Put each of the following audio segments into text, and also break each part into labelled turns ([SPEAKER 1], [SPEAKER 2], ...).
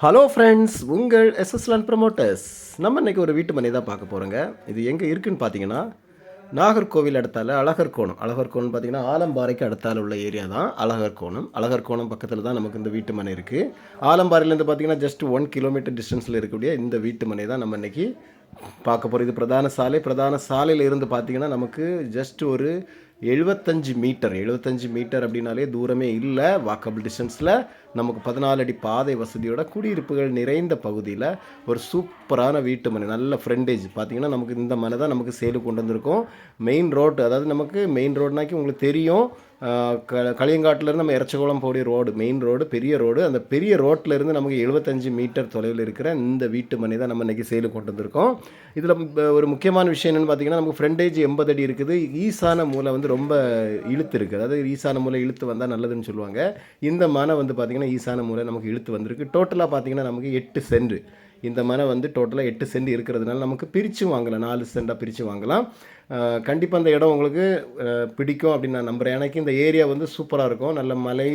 [SPEAKER 1] Hello friends உங்கள் எஸ்எஸ்லான் promoters நம்ம இன்றைக்கி ஒரு வீட்டு மனை தான் பார்க்க போகிறோங்க இது எங்கே இருக்குன்னு பார்த்தீங்கன்னா நாகர்கோவில் அடுத்தால அழகர்கோணம். அழகர்கோணம் பார்த்தீங்கன்னா ஆலம்பாறைக்கு அடுத்தால உள்ள ஏரியா தான் அழகர்கோணம். அழகர்கோணம் பக்கத்தில் தான் நமக்கு இந்த வீட்டு மனை இருக்குது ஆலம்பாறையிலேருந்து பார்த்தீங்கன்னா ஜஸ்ட் ஒன் கிலோமீட்டர் டிஸ்டன்ஸில் இருக்கக்கூடிய இந்த வீட்டு மனை தான் நம்ம இன்னைக்கு பார்க்க போகிறது இது பிரதான சாலை. பிரதான சாலையில் இருந்து பார்த்தீங்கன்னா நமக்கு ஜஸ்ட் ஒரு எழுபத்தஞ்சு மீட்டர். எழுபத்தஞ்சு மீட்டர் அப்படின்னாலே தூரமே இல்லை. வாக்கபிள் டிஸ்டன்ஸில் நமக்கு பதினாலு அடி பாதை வசதியோட குடியிருப்புகள் நிறைந்த பகுதியில் ஒரு சூப்பரான வீட்டு மனை நல்ல ஃப்ரெண்டேஜ் பார்த்தீங்கன்னா நமக்கு இந்த மனை தான் நமக்கு சேலு கொண்டு வந்திருக்கோம். மெயின் ரோடு அதாவது நமக்கு மெயின் ரோடுனாக்கி உங்களுக்கு தெரியும். க களியங்காட்டிலேருந்து நம்ம இறச்சகுளம் போடிய ரோடு மெயின் ரோடு பெரிய ரோடு. அந்த பெரிய ரோட்டில் இருந்து நமக்கு எழுபத்தஞ்சு மீட்டர் தொலைவில் இருக்கிற இந்த வீட்டு மனை தான் நம்ம இன்றைக்கி சேலு கொண்டு வந்திருக்கோம். இதில் ஒரு முக்கியமான விஷயம் என்னென்னு பார்த்தீங்கன்னா நமக்கு ஃப்ரண்டேஜ் எண்பது அடி இருக்குது. ஈசான மூலை வந்து ரொம்ப இழுத்து இருக்குது. அதாவது ஈசான மூலை இழுத்து வந்தால் நல்லதுன்னு சொல்லுவாங்க. இந்த மனை வந்து பார்த்திங்கன்னா ஈசான மூலை நமக்கு இழுத்து வந்திருக்கு. டோட்டலாக பார்த்தீங்கன்னா நமக்கு எட்டு சென்று இந்த மனை வந்து டோட்டலாக எட்டு சென்ட் இருக்கிறதுனால நமக்கு பிரித்து வாங்கலாம். நாலு சென்டாக பிரித்து வாங்கலாம். கண்டிப்பாக அந்த இடம் உங்களுக்கு பிடிக்கும் அப்படின்னு நான் நம்புகிறேன் எனக்கு இந்த ஏரியா வந்து சூப்பராக இருக்கும். நல்ல மலை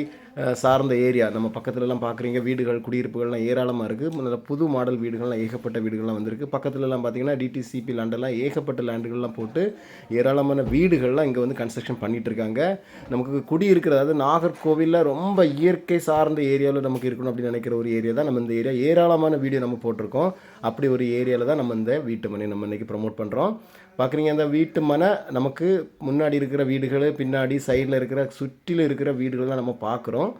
[SPEAKER 1] சார்ந்த ஏரியா. நம்ம பக்கத்துலலாம் பார்க்குறீங்க வீடுகள் குடியிருப்புகள்லாம் ஏராளமாக இருக்குது நல்ல புது மாடல் வீடுகள்லாம் ஏகப்பட்ட வீடுகள்லாம் வந்திருக்கு. பக்கத்துலலாம் பார்த்தீங்கன்னா டிடிசிபி லேண்டெல்லாம் ஏகப்பட்ட லேண்டுகள்லாம் போட்டு ஏராளமான வீடுகள்லாம் இங்கே வந்து கன்ஸ்ட்ரக்ஷன் பண்ணிகிட்ருக்காங்க இருக்காங்க. நமக்கு குடி அதாவது நாகர்கோவிலில் ரொம்ப இயற்கை சார்ந்த ஏரியாவில் நமக்கு இருக்கணும் அப்படின்னு நினைக்கிற ஒரு ஏரியா தான் நம்ம இந்த ஏரியா. ஏராளமான வீடியோ நம்ம போட்டிருக்கோம் அப்படி ஒரு ஏரியாவில் தான் நம்ம இந்த வீட்டு மனை நம்ம இன்றைக்கி ப்ரமோட் பண்ணுறோம் பார்க்குறீங்க அந்த வீட்டு மனை நமக்கு முன்னாடி இருக்கிற வீடுகள் பின்னாடி சைடில் இருக்கிற சுற்றிலும் இருக்கிற வீடுகள்லாம் நம்ம பார்க்குறோம்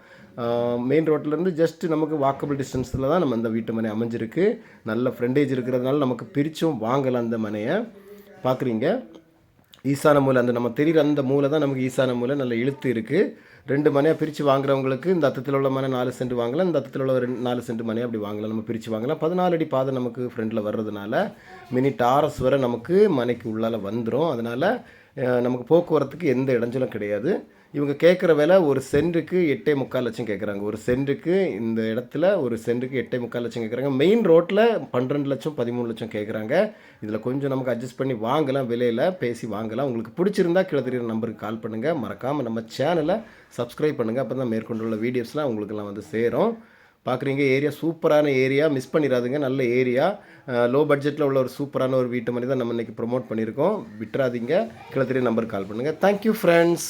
[SPEAKER 1] மெயின் ரோட்லேருந்து ஜஸ்ட் நமக்கு வாக்கபிள் டிஸ்டன்ஸில் தான் நம்ம இந்த வீட்டு மனை அமைஞ்சிருக்கு. நல்ல ஃப்ரெண்டேஜ் இருக்கிறதுனால நமக்கு பிரித்தும் வாங்கலாம் அந்த மனையை. பார்க்குறீங்க ஈசான மூலை அந்த நம்ம தெரிகிற அந்த மூலை தான் நமக்கு ஈசான மூலை. நல்ல இழுத்து இருக்குது ரெண்டு மனையாக பிரித்து வாங்குறவங்களுக்கு இந்த அத்தத்தில் உள்ள மனை நாலு சென்ட் வாங்கலாம். இந்த அத்தத்தில் உள்ள ரெண்டு நாலு சென்ட் மனையை அப்படி வாங்கலாம். நம்ம பிரித்து வாங்கலாம். பதினாலு அடி பாதை நமக்கு ஃப்ரண்டில் வர்றதுனால மினி டாரஸ் வரை நமக்கு மனைக்கு உள்ளால் வந்துடும் அதனால் நமக்கு போக்குவரத்துக்கு எந்த இடைஞ்சலும் கிடையாது. இவங்க கேட்குற விலை ஒரு சென்ட்டுக்கு எட்டே முக்கால் லட்சம் கேட்குறாங்க ஒரு சென்ட்டுக்கு இந்த இடத்துல ஒரு சென்ட்டுக்கு எட்டே முக்கால் லட்சம் கேட்குறாங்க மெயின் ரோட்டில் பன்னெண்டு லட்சம் பதிமூணு லட்சம் கேட்குறாங்க இதில் கொஞ்சம் நமக்கு அட்ஜஸ்ட் பண்ணி வாங்கலாம் விலையில் பேசி வாங்கலாம். உங்களுக்கு பிடிச்சிருந்தா கீழே தெரியுற நம்பருக்கு கால் பண்ணுங்கள் மறக்காமல் நம்ம சேனலை சப்ஸ்கிரைப் பண்ணுங்கள் அப்போ தான் மேற்கொண்டுள்ள வீடியோஸ்லாம் உங்களுக்கெல்லாம் வந்து சேரும். பார்க்குறீங்க ஏரியா சூப்பரான ஏரியா மிஸ் பண்ணிடாதுங்க நல்ல ஏரியா லோ பட்ஜெட்டில் உள்ள ஒரு சூப்பரான ஒரு வீட்டு மாதிரி தான் நம்ம இன்றைக்கி ப்ரொமோட் பண்ணியிருக்கோம். விட்டுறாதீங்க. கிளத்திரி நம்பர் கால் பண்ணுங்கள் தேங்க்யூ ஃப்ரெண்ட்ஸ்